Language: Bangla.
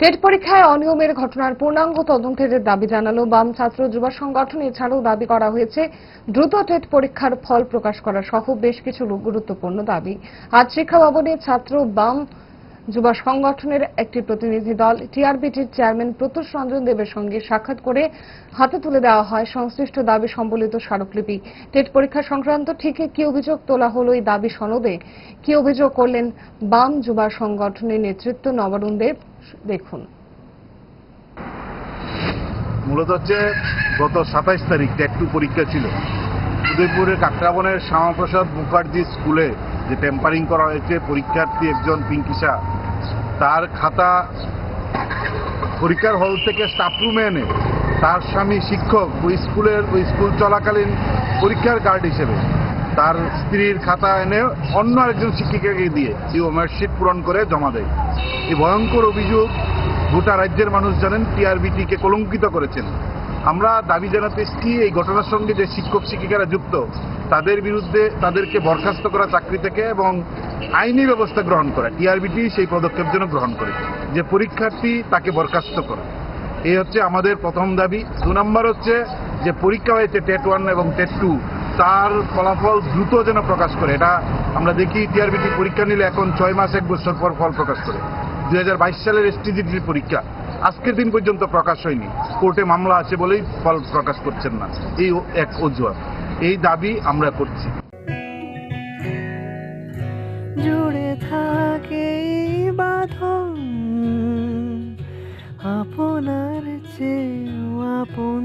টেট পরীক্ষায় অনিয়মের ঘটনার পূর্ণাঙ্গ তদন্তের দাবি জানালো বাম ছাত্র যুব সংগঠন। এছাড়াও দাবি করা হয়েছে, দ্রুত টেট পরীক্ষার ফল প্রকাশ করা সহ বেশ কিছু গুরুত্বপূর্ণ দাবি। আজ শিক্ষা ভবনে ছাত্র বাম যুব সংগঠনের একটি প্রতিনিধি দল, টিআরবিটির চেয়ারম্যান প্রত্যুষ রঞ্জন দেবের সঙ্গে সাক্ষাৎ করে হাতে তুলে দেওয়া হয় সংশ্লিষ্ট দাবি সম্বলিত স্মারকলিপি। টেট পরীক্ষা সংক্রান্ত ঠিকই কি অভিযোগ তোলা হলো এই দাবি সনদে? কি অভিযোগ করলেন বাম যুবা সংগঠনের নেতৃত্ব নবারুণ দেব? দেখুন। মূলত হচ্ছে গত সাতাইশ তারিখ ট্যাটু পরীক্ষা ছিল, উদয়পুরের কাকরাবনের শ্যামাপ্রসাদ মুখার্জি স্কুলে যে টেম্পারিং করা হয়েছে পরীক্ষার্থী একজন পিঙ্কিসা তার খাতা পরীক্ষার হল থেকে স্টাফ রুমে এনে তার স্বামী শিক্ষক ওই স্কুলের, ওই স্কুল চলাকালীন পরীক্ষার গার্ড হিসেবে তার স্ত্রীর খাতা এনে অন্য আরেকজন শিক্ষিকাকে দিয়ে এই ওমার্কশিট পূরণ করে জমা দেয়। এই ভয়ঙ্কর অভিযোগ গোটা রাজ্যের মানুষ জানেন টিআরবিটিকে কলঙ্কিত করেছেন। আমরা দাবি জানাতে এসেছি এই ঘটনার সঙ্গে যে শিক্ষক শিক্ষিকারা যুক্ত, তাদের বিরুদ্ধে তাদেরকে বরখাস্ত করা চাকরি থেকে এবং আইনি ব্যবস্থা গ্রহণ করা, টিআরবিটি সেই পদক্ষেপ যেন গ্রহণ করে, যে পরীক্ষার্থী তাকে বরখাস্ত করা। এই হচ্ছে আমাদের প্রথম দাবি। দু নম্বর হচ্ছে যে পরীক্ষা হয়েছে টেট ওয়ান এবং টেট টু। তার ফলাফল দ্রুত যেন প্রকাশ করে। এটা আমরা দেখি টিআরবিটি পরীক্ষা নিলে এখন ছয় মাস, এক বছর পর ফল প্রকাশ করে। দুই হাজার বাইশ সালের এসটিজিটির পরীক্ষা আজকের দিন পর্যন্ত প্রকাশ হয়নি। কোর্টে মামলা আছে বলেই ফল প্রকাশ করছেন না। এই এক অজুহাত। এই দাবি আমরা করছি। জুড়ে থাকে আপনার চেয়েও আপন।